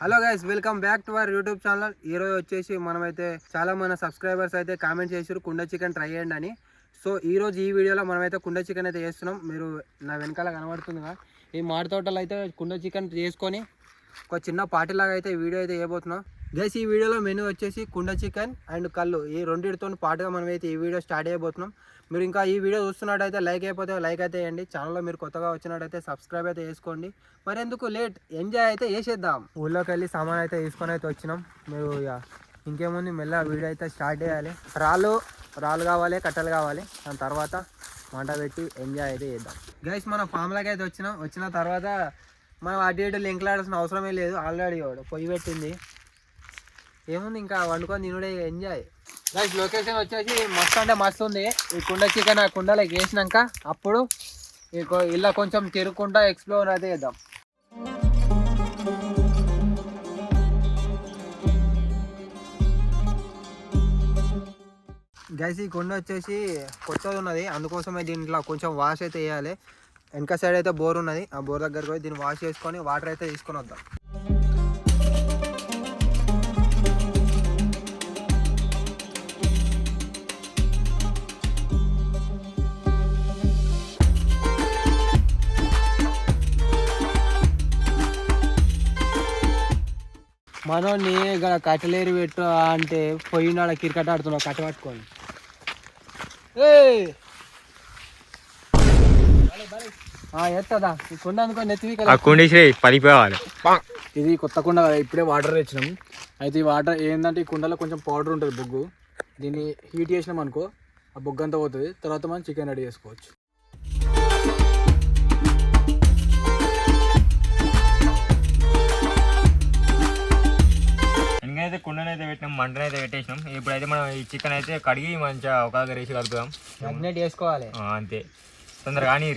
Hello guys welcome back to our YouTube channel ఈ రోజు వచ్చేసి మనమైతే చాలా మన సబ్స్క్రైబర్స్ అయితే కామెంట్ చేసారు కుండ చికెన్ ట్రై చేయండి అని. సో ఈ రోజు ఈ వీడియోలో మనమైతే కుండ చికెన్ అయితే చేస్తున్నాం. మీరు నా వెనకాల కనబడుతుందిగా ఈ మాడి తోటలో అయితే కుండ చికెన్ చేసుకొని ఒక చిన్న పార్టీ లాగా అయితే వీడియో అయితే చేయబోతున్నాం. గైస్ ఈ వీడియోలో మెనూ వచ్చేసి కుండ చికెన్ అండ్ కళ్ళు. ఈ రెండింటితో పాటుగా మనం అయితే ఈ వీడియో స్టార్ట్ చేయబోతున్నాం. మీరు ఇంకా ఈ వీడియో చూస్తున్నట్టయితే లైక్ అయిపోతే లైక్ అయితే వేయండి ఛానల్లో మీరు కొత్తగా వచ్చినట్టయితే సబ్స్క్రైబ్ అయితే చేసుకోండి. మరి ఎందుకు లేట్? ఎంజాయ్ అయితే వేసేద్దాం ఊళ్ళోకి వెళ్ళి సామాన్ అయితే తీసుకొని అయితే వచ్చినాం. మీరు ఇక ఇంకేముంది? మెల్ల వీడియో అయితే స్టార్ట్ చేయాలి. రాళ్ళు రాళ్ళు కావాలి కట్టెలు కావాలి. దాని తర్వాత మంట పెట్టి ఎంజాయ్ అయితే చేద్దాం. గైస్ మన ఫామ్లోకి అయితే వచ్చినాం. వచ్చిన తర్వాత మనం అటు ఇటు లింక్లాడాల్సిన అవసరమే లేదు. ఆల్రెడీ పొయ్యి పెట్టింది. ఏముంది ఇంకా వండుకొని తినుడే ఎంజాయ్ గైస్ లొకేషన్ వచ్చేసి మస్తు అంటే మస్తు ఉంది. ఈ కుండ చికెన్ ఆ కుండలోకి వేసినాక అప్పుడు ఇలా కొంచెం తిరుగుకుంటా ఎక్స్ప్లోర్ అయితే చేద్దాం. గైస్ ఈ కుండ వచ్చేసి కొత్తది ఉన్నది. అందుకోసమే దీంట్లో కొంచెం వాష్ అయితే వేయాలి వెనక సైడ్ అయితే బోర్ ఉన్నది. ఆ బోర్ దగ్గరకు పోయి దీన్ని వాష్ చేసుకొని వాటర్ అయితే తీసుకొని వద్దాం. మనోని ఇక్కడ కట్టలేరు పెట్టు అంటే పోయినాడ క్రికెట్ ఆడుతున్నావు కట్ట పట్టుకొని. ఎత్తదా? ఈ కొండ అనుకో నెత్తివి ఆ కుండీసి పడిపోవాలి. ఇది కొత్త కుండ కదా, ఇప్పుడే వాటర్ తెచ్చినాం. అయితే ఈ వాటర్ ఏంటంటే ఈ కుండలో కొంచెం పౌడర్ ఉంటుంది బొగ్గు. దీన్ని హీట్ చేసినాం అనుకో ఆ బొగ్గు అంతా పోతుంది. తర్వాత మనం చికెన్ రెడీ చేసుకోవచ్చు. ఎందుకైతే కుండనైతే పెట్టినాం మంటనైతే పెట్టేసినాం. ఇప్పుడైతే మనం ఈ చికెన్ అయితే కడిగి మంచిగా ఒక దగ్గర వేసి కలుపుదాం. మ్యాగ్నెట్ చేసుకోవాలి. అంతే. తొందరగా కానీ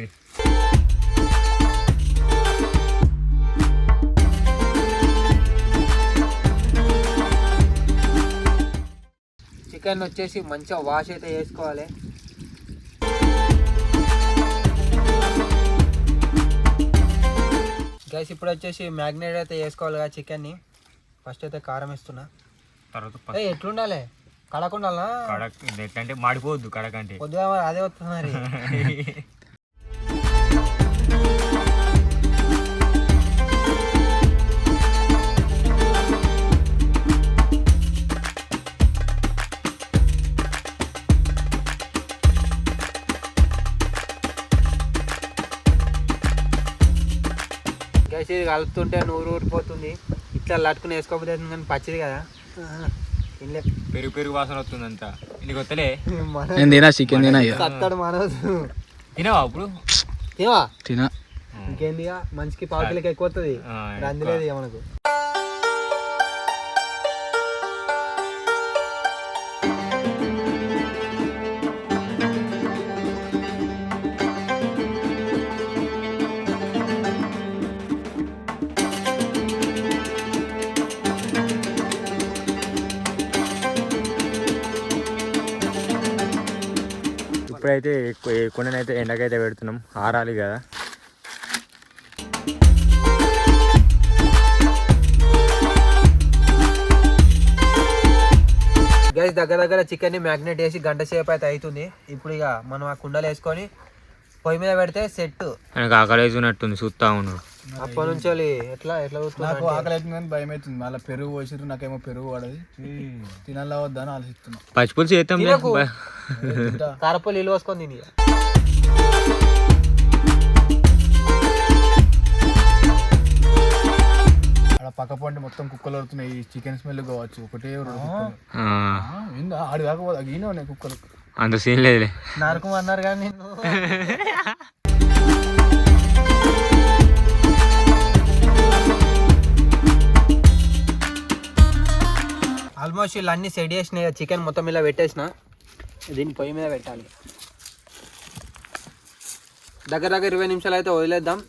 చికెన్ వచ్చేసి మంచిగా వాష్ అయితే చేసుకోవాలి. గైస్ ఇప్పుడు వచ్చేసి మ్యాగ్నేట్ అయితే వేసుకోవాలి కదా చికెన్ని ఫస్ట్ అయితే కారం ఇస్తున్నా తర్వాత ఏ ఎట్లుండాలి? కడకుండాలా? కడక్ ఇది ఎట్లా అంటే మాడిపోవద్దు కడక్ అంటే పొద్దుగా మరి అదే వస్తుంది మరి. గైస్ ఇది కలుపుతుంటే నూరు ఊరిపోతుంది. ఇట్లా లట్టుకుని వేసుకోకపోతే కానీ పచ్చిది కదా. పెరుగు పెరుగు వాసన వస్తుంది అంతా నీకు వస్తలే నేను తినా చికెన్ తినా మనసు తినవా అప్పుడు? ఏవా తినా. ఇంకేంది ఇక? మనిషికి పావు కిలోకి ఎక్కువ వస్తుంది అందులేదు ఇక మనకు. ఇప్పుడైతే కుండనైతే ఎండకైతే పెడుతున్నాం ఆరాలి కదా. గైస్ దగ్గర దగ్గర చికెన్ని మ్యాగ్నెట్ వేసి గంట సేపు అయితే అవుతుంది ఇప్పుడు ఇక మనం ఆ కుండలు వేసుకొని పొయ్యి మీద పెడితే సెట్ ఆకలి వేసినట్టుంది చూస్తా ఉన్నాడు. అప్పటి నుంచి వెళ్ళి ఎట్లా ఎట్లా నాకు ఆకలి అవుతుందని భయం అవుతుంది మళ్ళీ పెరుగు పోసిరు నాకేమో పెరుగు పడది. తినాలా వద్దా అని ఆలోచిస్తున్నా. పచ్చిపులుసు చేస్తాం కారపొలి నీళ్ళు పోసుకొని తిని. అక్కడ పక్క పంటి మొత్తం కుక్కలు వస్తున్నాయి ఈ చికెన్ స్మెల్ కావచ్చు. ఒకటే రెండు ఆడి ఈయన ఉన్నాయి కుక్కలు. అంత సీన్ లేదులే. నరకం అన్నారు కానీ ఆల్మోస్ట్ ఇలా అన్ని సెట్ చేసినాయి చికెన్ మొత్తం ఇలా పెట్టేసిన దీన్ని పొయ్యి మీద పెట్టాలి. దగ్గర దగ్గర ఇరవై నిమిషాలు అయితే వదిలేద్దాం.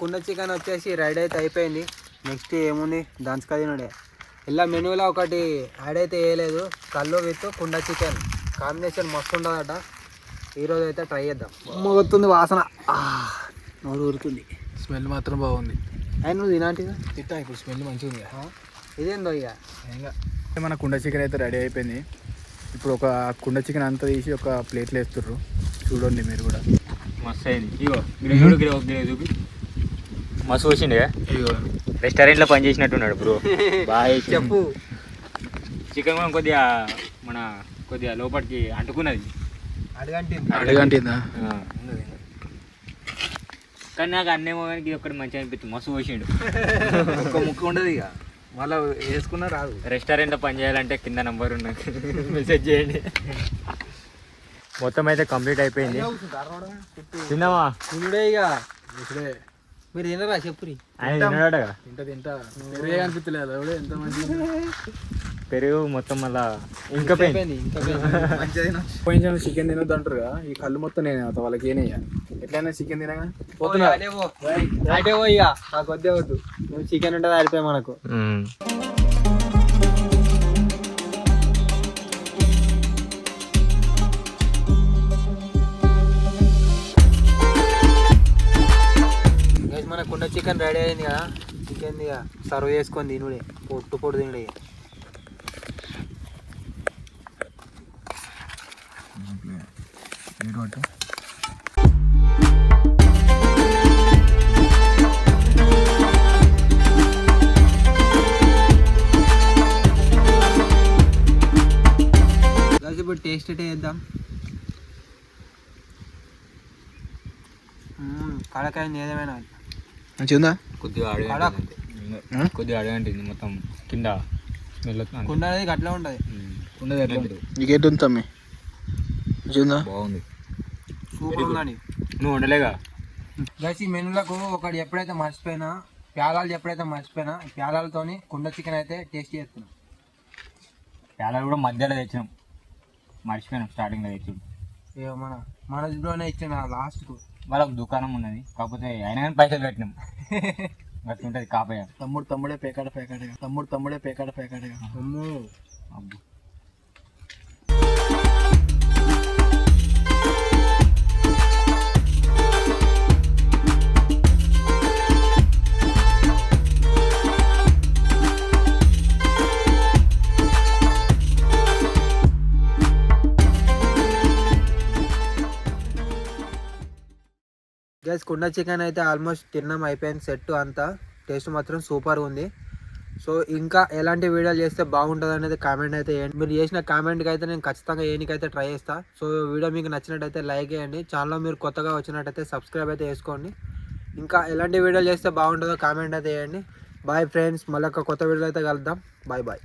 కుండ చికెన్ వచ్చేసి రెడీ అయితే అయిపోయింది. నెక్స్ట్ ఏముంది? దంచుక తినడే. ఇలా మెనూలో ఒకటి యాడ్ అయితే వేయలేదు కళ్ళు విత్ కుండ చికెన్. కాంబినేషన్ మస్తు ఉంటుందట. ఈరోజు అయితే ట్రై చేద్దాం. మొగుతుంది వాసన. నోరు ఊరుతుంది స్మెల్ మాత్రం బాగుంది. అయినా నువ్వు తినాంటిగా తిట్టా ఇప్పుడు స్మెల్ మంచిగా ఉంది. ఇదేందో ఇక ఏంగా మన కుండ చికెన్ అయితే రెడీ అయిపోయింది. ఇప్పుడు ఒక కుండ చికెన్ అంతా తీసి ఒక ప్లేట్లో వేస్తుర్రు. చూడండి మీరు కూడా. మస్తు అయింది. ఇగో చూపి. మస్తు వచ్చిండే రెస్టారెంట్లో పని చేసినట్టున్నాడు బ్రో. బాగా చెప్పు. చికెన్ కూడా కొద్దిగా మన కొద్దిగా లోపలికి అంటుకున్నది. అడగంటి అడగంటిందా? ఆ. కానీ నాకు అన్నేమో కానీ ఇది ఒక్కటి మంచిగా అనిపిస్తుంది. మస్తు పోసిండు. ఒక్క ముక్క ఉండదు ఇక. మళ్ళీ వేసుకున్నా రాదు. రెస్టారెంట్లో పని చేయాలంటే కింద నంబర్ నాకు మెసేజ్ చేయండి. మొత్తం అయితే కంప్లీట్ అయిపోయింది. తిన్నావా? తినుడే ఇక. ఇప్పుడే. మీరు తినరా చెప్పురి? తింటా తింటా. పెరుగే అనిపించలేదు ఎవడే ఎంత పెరుగు మొత్తం మళ్ళా ఇంకా పోయింది. పోయించిన చికెన్ తినొద్దు అంటారు కదా ఈ కళ్ళు మొత్తం నేను అవుతా వాళ్ళకి ఏనయ్యా ఎట్లయినా చికెన్ తినగా? పోతున్నా. అటే పో. అటే పో ఇక. నాకు వద్దే వద్దు. నువ్వు చికెన్ ఉంటుంది ఆడిపోయి మనకు. మన కుండ చికెన్ రెడీ అయింది కదా. చికెన్ ఇక సర్వ్ చేసుకొని తినుడే. పొట్టు పొట్టు తినుడే. ఇప్పుడు టేస్ట్ అయితే చేద్దాం. మ్మ్, కడకాయ ఏదేమైనా. మంచిగా కొద్దిగా. అడగంటుంది కొద్దిగా అడగంటుంది మొత్తం కింద. కుండ అనేది అట్లా ఉంటుంది. నీకేంటి ఉంది తమ్మి? మంచిగా బాగుంది. సూపర్ ఉందండి. నువ్వు ఉండలేగా గైస్ ఈ మెనూలకు ఒకటి ఎప్పుడైతే మర్చిపోయినా ప్యాలాలు ఎప్పుడైతే మర్చిపోయినా ప్యాలాలతోని కుండ చికెన్ అయితే టేస్ట్ చేస్తున్నాం. చాలా కూడా మధ్యలో తెచ్చినాం. మర్చిపోయినాం స్టార్టింగ్లో తెచ్చి మన మన ఇంట్లోనే ఇచ్చిన లాస్ట్కు వాళ్ళకి దుకాణం ఉన్నది. కాకపోతే అయినా కానీ పైసలు కట్టినాం. గట్టి ఉంటుంది కాపయ్య తమ్ముడు తమ్ముడే పేకాడ పేకాడ తమ్ముడు తమ్ముడే పేకాడ పేకాడ అమ్మో. అబ్బో. గ్యాస్ కుండ చికెన్ అయితే ఆల్మోస్ట్ తిన్నాం అయిపోయింది. సెట్ అంతా. టేస్ట్ మాత్రం సూపర్ ఉంది. సో ఇంకా ఎలాంటి వీడియోలు చేస్తే బాగుంటుంది అనేది కామెంట్ అయితే చేయండి. మీరు చేసిన కామెంట్కి అయితే నేను ఖచ్చితంగా ఏనికైతే ట్రై చేస్తాను సో వీడియో మీకు నచ్చినట్టయితే లైక్ చేయండి. ఛానల్లో మీరు కొత్తగా వచ్చినట్టయితే సబ్స్క్రైబ్ అయితే చేసుకోండి. ఇంకా ఎలాంటి వీడియోలు చేస్తే బాగుంటుందో కామెంట్ అయితే చేయండి. బాయ్ ఫ్రెండ్స్ మళ్ళీ ఒక కొత్త వీడియోలో అయితే కలుద్దాం. Bye bye